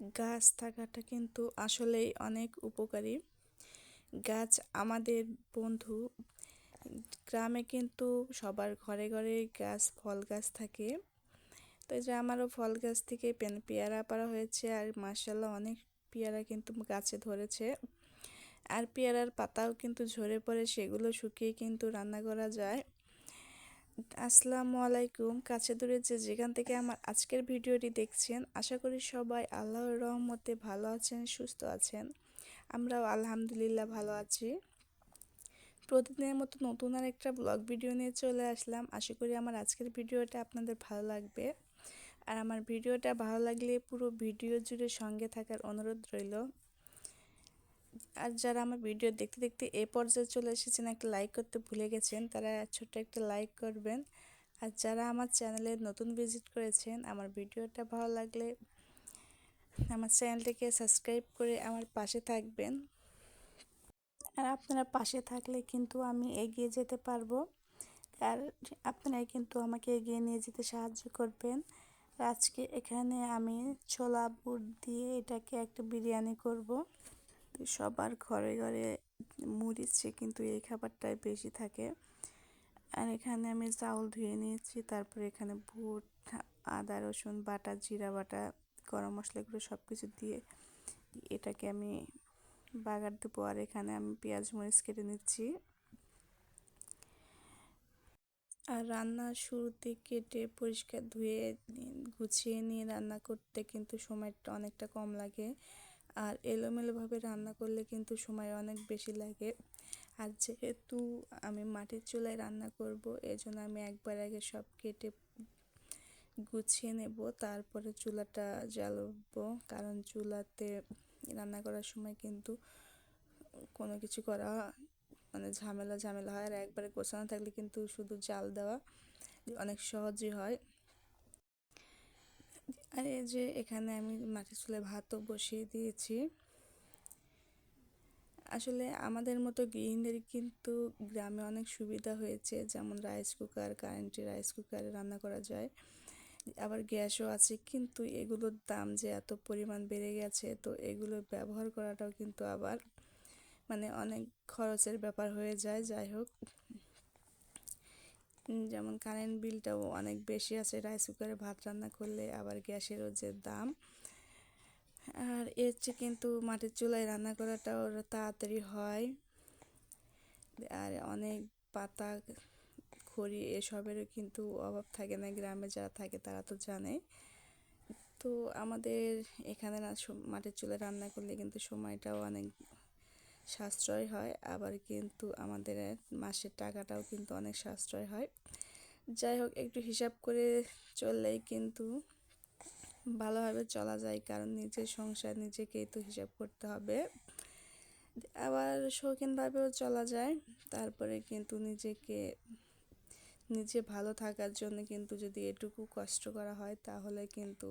গাছ থাকাটা কিন্তু আসলেই অনেক উপকারী। গাছ আমাদের বন্ধু। গ্রামে কিন্তু সবার ঘরে ঘরে গাছ, ফল গাছ থাকে। তো এই যে আমারও ফল গাছ থেকে পেন, পেয়ারা পাড়া হয়েছে আর মার্শাল্লাহ অনেক পেয়ারা কিন্তু গাছে ধরেছে। আর পেয়ারার পাতাও কিন্তু ঝরে পড়ে, সেগুলো শুকিয়ে কিন্তু রান্না করা যায়। আসসালামু আলাইকুম। কাছে দূরে যে যেখান থেকে আমার আজকের ভিডিওটি দেখছেন, আশা করি সবাই আল্লাহর রহমতে ভালো আছেন, সুস্থ আছেন। আমরাও আলহামদুলিল্লাহ ভালো আছি। প্রতিদিনের মতো নতুন আর একটা ব্লগ ভিডিও নিয়ে চলে আসলাম। আশা করি আমার আজকের ভিডিওটা আপনাদের ভালো লাগবে। আর আমার ভিডিওটা ভালো লাগলে পুরো ভিডিও জুড়ে সঙ্গে থাকার অনুরোধ রইল। আর যারা আমার ভিডিও দেখতে দেখতে এ পর্যায়ে চলে এসেছেন, একটা লাইক করতে ভুলে গেছেন, তারা ছোট্ট একটা লাইক করবেন। আর যারা আমার চ্যানেলে নতুন ভিজিট করেছেন, আমার ভিডিওটা ভালো লাগলে আমার চ্যানেলটিকে সাবস্ক্রাইব করে আমার পাশে থাকবেন। আর আপনারা পাশে থাকলে কিন্তু আমি এগিয়ে যেতে পারব। আর আপনারাই কিন্তু আমাকে এগিয়ে নিয়ে যেতে সাহায্য করবেন। আজকে এখানে আমি ছোলা বুট দিয়ে এটাকে একটা বিরিয়ানি করব। সবার ঘরে ঘরে মুড়িচ্ছে কিন্তু এই খাবারটাই বেশি থাকে। আর এখানে আমি চাউল ধুয়ে নিয়েছি, তারপরে এখানে ভুট আদা, রসুন, বাটা, জিরা বাটা, গরম মশলা এগুলো সব কিছু দিয়ে এটাকে আমি বাগার দেবো। আর এখানে আমি পেঁয়াজ মরিচ কেটে নিচ্ছি। আর রান্নার শুরুতে কেটে পরিষ্কার ধুয়ে গুছিয়ে নিয়ে রান্না করতে কিন্তু সময়টা অনেকটা কম লাগে। আর এলোমেলোভাবে রান্না করলে কিন্তু সময় অনেক বেশি লাগে। আর যেহেতু আমি মাটির চুলায় রান্না করব, এজন্য আমি একবার আগে সব কেটে গুছিয়ে নেব, তারপরে চুলাটা জ্বালবো। কারণ চুলাতে রান্না করার সময় কিন্তু কোনো কিছু করা মানে ঝামেলা ঝামেলা হয়। আর একবারে গোছানো থাকলে কিন্তু শুধু জাল দেওয়া অনেক সহজই হয়। আর এই যে এখানে আমি মাটির চুলে ভাতও বসিয়ে দিয়েছি। আসলে আমাদের মতো গৃহিণীদের কিন্তু গ্রামে অনেক সুবিধা হয়েছে, যেমন রাইস কুকার কারেন্টের রাইস কুকারে রান্না করা যায়। আবার গ্যাসও আছে, কিন্তু এগুলোর দাম যে এত পরিমাণ বেড়ে গেছে, তো এগুলো ব্যবহার করাটাও কিন্তু আবার মানে অনেক খরচের ব্যাপার হয়ে যায়, যাই হোক। যেমন কারেন্ট বিলটাও অনেক বেশি আছে, রাইস কুকারে ভাত রান্না করলে আবার গ্যাসেরও যে দাম। আর এর চেয়ে কিন্তু মাটির চুলায় রান্না করাটাও তাড়াতাড়ি হয়। আর অনেক পাতা, খড়ি এসবেরও কিন্তু অভাব থাকে না, গ্রামে যারা থাকে তারা তো জানে। তো আমাদের এখানে মাটির চুলায় রান্না করলে কিন্তু সময়টাও অনেক সাশ্রয় হয়, আবার কিন্তু আমাদের মাসের টাকাটাও কিন্তু অনেক সাশ্রয় হয়। যাই হোক, একটু হিসাব করে চললেই কিন্তু ভালোভাবে চলা যায়, কারণ নিজের সংসার নিজেকেই তো হিসাব করতে হবে। আবার শৌখিনভাবেও চলা যায়, তারপরে কিন্তু নিজেকে, নিজে ভালো থাকার জন্য কিন্তু যদি এটুকু কষ্ট করা হয়, তাহলে কিন্তু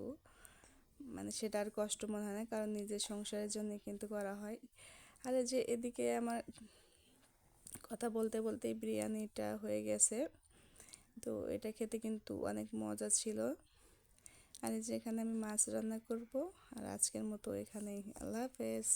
মানে সেটা আর কষ্ট মনে হয় না, কারণ নিজের সংসারের জন্য কিন্তু করা হয়। আর যে এদিকে আমার কথা বলতে বলতেই বিরিয়ানিটা হয়ে গেছে। তো এটা খেতে কিন্তু অনেক মজা ছিল। আর যে এখানে আমি মাছ রান্না করব। আর আজকের মতো এখানেই। আল্লাহ হাফেজ।